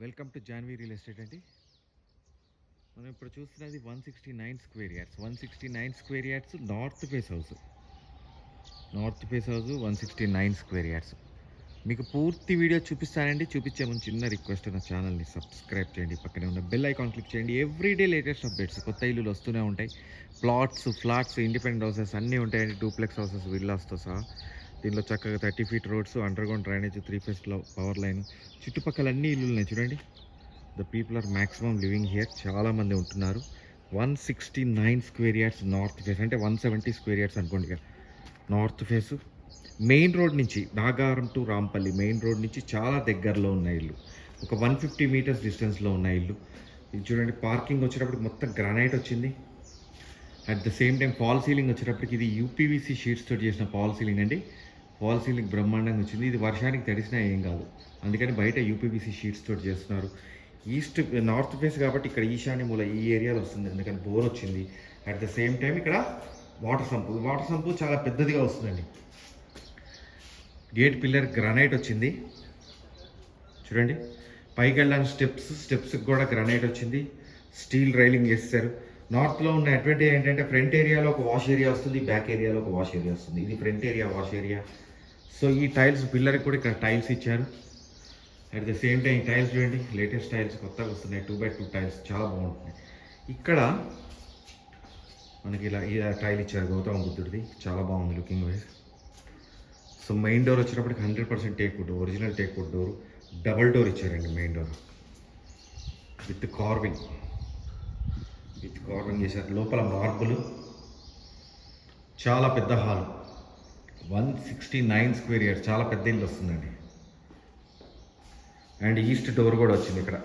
Welcome to Janvi real estate అండి. మనం ఇప్పుడు చూస్తున్నది one sixty nine square yards. One sixty nine square yards north face house. North face house one sixty nine square yards. మీకు పూర్తి video చూపిస్తానండి. చూపించే ముందు చిన్న రిక్వెస్ట్ నా ఛానల్ని సబ్స్క్రైబ్ చేయండి. పక్కనే ఉన్న బెల్ ఐకాన్ క్లిక్ చేయండి. ఎవ్రీడే లేటెస్ట్ అప్డేట్స్ కొత్త ఇల్లులు వస్తూనే ఉంటాయి. ప్లాట్స్ ఫ్లాట్స్ ఇండిపెండెంట్ హౌసెస్ అన్నీ ఉంటాయండి. డూప్లెక్స్ హౌసెస్ విల్లాస్తో సహా. దీనిలో చక్కగా thirty feet roads underground drainage three phase power line చుట్టుపక్కల అన్ని ఇల్లులు ఉన్నాయి చూడండి the people are maximum living here చాలామంది ఉంటున్నారు. One sixty nine square yards north face అంటే వన్ సెవెంటీ స్క్వేర్ యార్డ్స్ అనుకోండి ఇక నార్త్ ఫేస్ మెయిన్ రోడ్ నుంచి Nagaram to Rampalli main road నుంచి చాలా దగ్గరలో ఉన్న ఇల్లు. ఒక వన్ ఫిఫ్టీ మీటర్స్ డిస్టెన్స్లో ఉన్న ఇల్లు. ఇది చూడండి పార్కింగ్ వచ్చేటప్పుడు మొత్తం గ్రానైట్ వచ్చింది. At the same time fall ceiling వచ్చేటప్పటికి ఇది యూపీవీసీ షీట్స్తో చేసిన ఫాల్ సీలింగ్ అండి. ఫాల్ సీలింగ్ బ్రహ్మాండంగా వచ్చింది. ఇది వర్షానికి తడిసినా ఏం కాదు. అందుకని బయట యూపీబీసీ షీట్స్ తోటి చేస్తున్నారు. ఈస్ట్ నార్త్ ఫేస్ కాబట్టి ఇక్కడ ఈశాన్య మూల ఈ ఏరియాలో వస్తుంది. అందుకని బోర్ వచ్చింది. అట్ ద సేమ్ టైం ఇక్కడ వాటర్ సంపు వాటర్ సంపు చాలా పెద్దదిగా వస్తుందండి. గేట్ పిల్లర్ గ్రానైట్ వచ్చింది. చూడండి. పైకి వెళ్ళడానికి స్టెప్స్ స్టెప్స్కి కూడా గ్రానైట్ వచ్చింది. స్టీల్ రైలింగ్ వేస్తారు నార్త్లో ఉన్న అడ్వాంటేజ్ ఏంటంటే ఫ్రంట్ ఏరియాలో ఒక వాష్ ఏరియా వస్తుంది బ్యాక్ ఏరియాలో ఒక వాష్ ఏరియా వస్తుంది. ఇది front area wash area so ఈ టైల్స్ పిల్లర్కి కూడా ఇక్కడ టైల్స్ ఇచ్చారు. At the same time tiles చూడండి లేటెస్ట్ టైల్స్ కొత్తగా వస్తున్నాయి. టూ బై టూ టైల్స్ చాలా బాగుంటున్నాయి. ఇక్కడ మనకి ఇలా ఇలా టైల్ ఇచ్చారు గౌతమ బుద్ధుడిది. చాలా బాగుంది looking wise so main door వచ్చినప్పటికి hundred percent teak wood original teak door double door ఇచ్చారండి main door with carving with గౌరవం చేశారు. లోపల మార్పులు. చాలా పెద్ద hall. One sixty nine square year చాలా పెద్ద ఇల్లు వస్తుందండి. అండ్ ఈస్ట్ డోర్ కూడా వచ్చింది ఇక్కడ.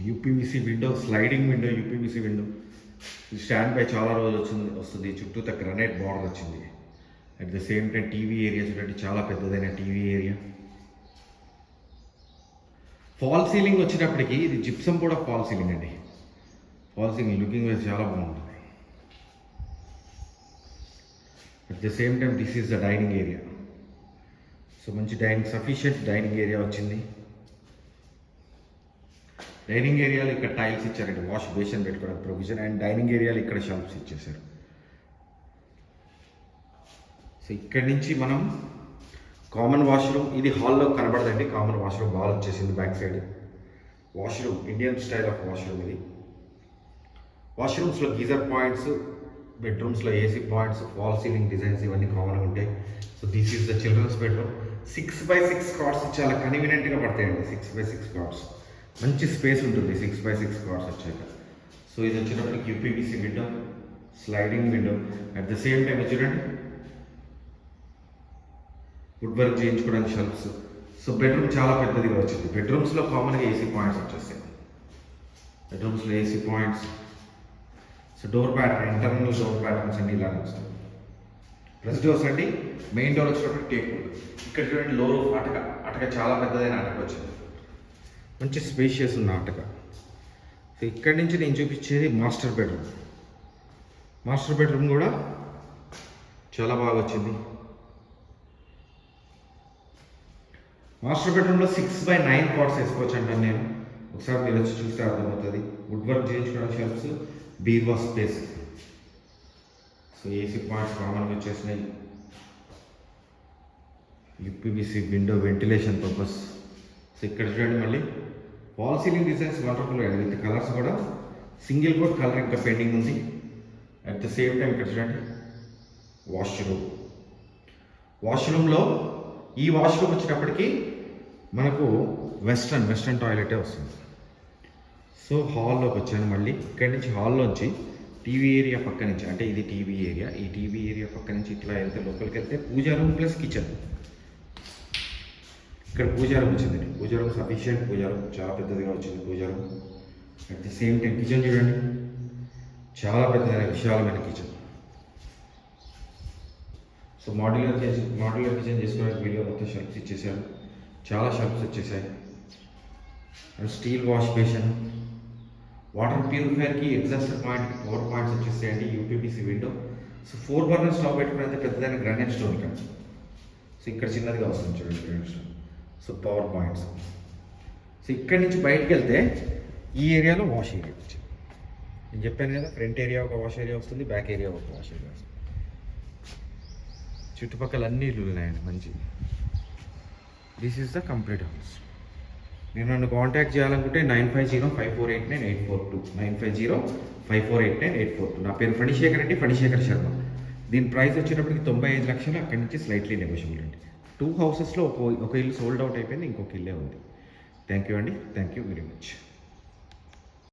UPVC window sliding window UPVC window. Stand పై చాలా రోజులు వచ్చింది వస్తుంది. చుట్టూ గ్రనైట్ బార్డర్ వచ్చింది. At the same time TV area చూడండి. చాలా పెద్దదైన టీవీ ఏరియా. ఫాల్ సీలింగ్ వచ్చేటప్పటికి ఇది జిప్సం కూడా ఫాల్ సీలింగ్ అండి. ఫాల్ సీలింగ్ లుకింగ్ వైజ్ చాలా బాగుంటుంది. At the same time this is the dining area so మంచి డైనింగ్ సఫిషియంట్ డైనింగ్ ఏరియా వచ్చింది. డైనింగ్ ఏరియాలో ఇక్కడ టైల్స్ ఇచ్చారండి. వాష్ బేసిన్ పెట్టుకోవడానికి ప్రొవిజన్ అండ్ డైనింగ్ ఏరియాలో ఇక్కడ షెల్ఫ్స్ ఇచ్చేసారు సో ఇక్కడి నుంచి మనం కామన్ వాష్రూమ్ ఇది హాల్లో కనబడదండి కామన్ వాష్రూమ్ బాల్ వచ్చేసింది back side. Washroom Indian style of washroom ఇది. వాష్రూమ్స్లో geyser points బెడ్రూమ్స్లో AC points wall ceiling designs ఇవన్నీ కామన్గా ఉంటాయి so this is the children's bedroom. Six by six cards చాలా కన్వీనియంట్గా పడతాయండి సిక్స్ బై సిక్స్ కార్డ్స్ మంచి స్పేస్ ఉంటుంది సిక్స్ బై సిక్స్ కార్డ్స్ వచ్చాక. సో ఇది వచ్చినప్పటికి UPVC window sliding window at the same time చూడండి వుడ్ వర్క్ చేయించుకోవడానికి షెల్ఫ్స్. సో బెడ్రూమ్ చాలా పెద్దదిగా వచ్చింది. బెడ్రూమ్స్లో కామన్గా ఏసీ పాయింట్స్ వచ్చేస్తాయి. బెడ్రూమ్స్లో AC points. So door pattern internal door patterns అండి ఇలా వస్తాయి. ప్లస్ డోర్స్ అండి మెయిన్ డోర్ వచ్చినప్పుడు టేక్ ఇక్కడ చూడండి లో రూఫ్ అటక అటక చాలా పెద్దదైన అటక వచ్చింది. మంచి స్పేషియస్ ఉన్న అటక. సో ఇక్కడి నుంచి నేను చూపించేది మాస్టర్ బెడ్రూమ్. మాస్టర్ బెడ్రూమ్ కూడా చాలా బాగా వచ్చింది. మాస్టర్ బెడ్రూమ్లో సిక్స్ బై నైన్ కార్డ్స్ వేసుకోవచ్చు అంటాను నేను. ఒకసారి మీరు వచ్చి చూస్తే అర్థమవుతుంది. వుడ్ వర్క్ చేయించుకోవడానికి షెల్ఫ్స్ బీర్వా స్పేస్ సో ఏసీ పాయింట్స్ కామన్గా వచ్చేసినాయి. UPVC window ventilation purpose so ఇక్కడ చూడండి మళ్ళీ. వాల్ సీలింగ్ డిజైన్స్ వండర్ఫుల్ అండి విత్ కలర్స్ కూడా సింగిల్ కోట్ కలర్ ఇంకా పెయింటింగ్ ఉంది. అట్ ద సేమ్ టైం ఇక్కడ చూడండి. వాష్రూమ్ వాష్రూమ్లో ఈ వాష్రూమ్ వచ్చినప్పటికీ మనకు వెస్ట్రన్ వెస్ట్రన్ టాయిలెటే వస్తుంది. సో హాల్లోకి వచ్చాను మళ్ళీ. ఇక్కడి నుంచి హాల్లోంచి టీవీ ఏరియా పక్క నుంచి అంటే ఇది టీవీ ఏరియా ఈ టీవీ ఏరియా పక్క నుంచి ఇట్లా వెళ్తే లోపలికి వెళ్తే పూజా రూమ్ ప్లస్ కిచెన్. ఇక్కడ పూజా రూమ్ వచ్చిందండి puja room sufficient puja room చాలా పెద్దదిగా వచ్చింది puja room. At the same time kitchen చూడండి. చాలా పెద్దదైన విశాలమైన kitchen. So modular kitchen modular kitchen చేసుకోవడానికి వీడియో మొత్తం షెల్ఫ్స్ ఇచ్చేసారు చాలా షాప్స్ వచ్చేసాయి. And steel wash basin. Water ప్యూరిఫైర్కి exhauster పాయింట్కి four points వచ్చేసాయండి UPVC window. So four burner stove పెట్టుకునేది పెద్దదైన గ్రానైట్ స్టోన్ ఇక్కడ సో ఇక్కడ చిన్నదిగా వస్తుంది చూడండి granite stone so power points so ఇక్కడి నుంచి బయటకు వెళ్తే ఈ ఏరియాలో వాష్ ఏరియా వచ్చింది నేను చెప్పాను కదా ఫ్రంట్ ఏరియా ఒక వాష్ ఏరియా వస్తుంది బ్యాక్ ఏరియా ఒక వాష్ ఏరియా వస్తుంది. చుట్టుపక్కల అన్ని ఇల్లు ఉన్నాయండి మంచిది this is the complete house నేను నన్ను కాంటాక్ట్ చేయాలనుకుంటే nine five zero five four eight nine eight four two. Nine five zero five four eight nine eight four two. నా పేరు ఫణిశేఖర్ అండి ఫణిశేఖర్ శర్మ. దీని ప్రైస్ వచ్చేటప్పటికి తొంభై ఐదు లక్షలు అక్కడి నుంచి స్లైట్లీ నెగోషియబుల్ అండి. టూ హౌసెస్లో ఒక ఒక ఇల్లు సోల్డ్ అవుట్ అయిపోయింది ఇంకొక ఇల్లే ఉంది. థ్యాంక్ యూ అండి. Thank you very much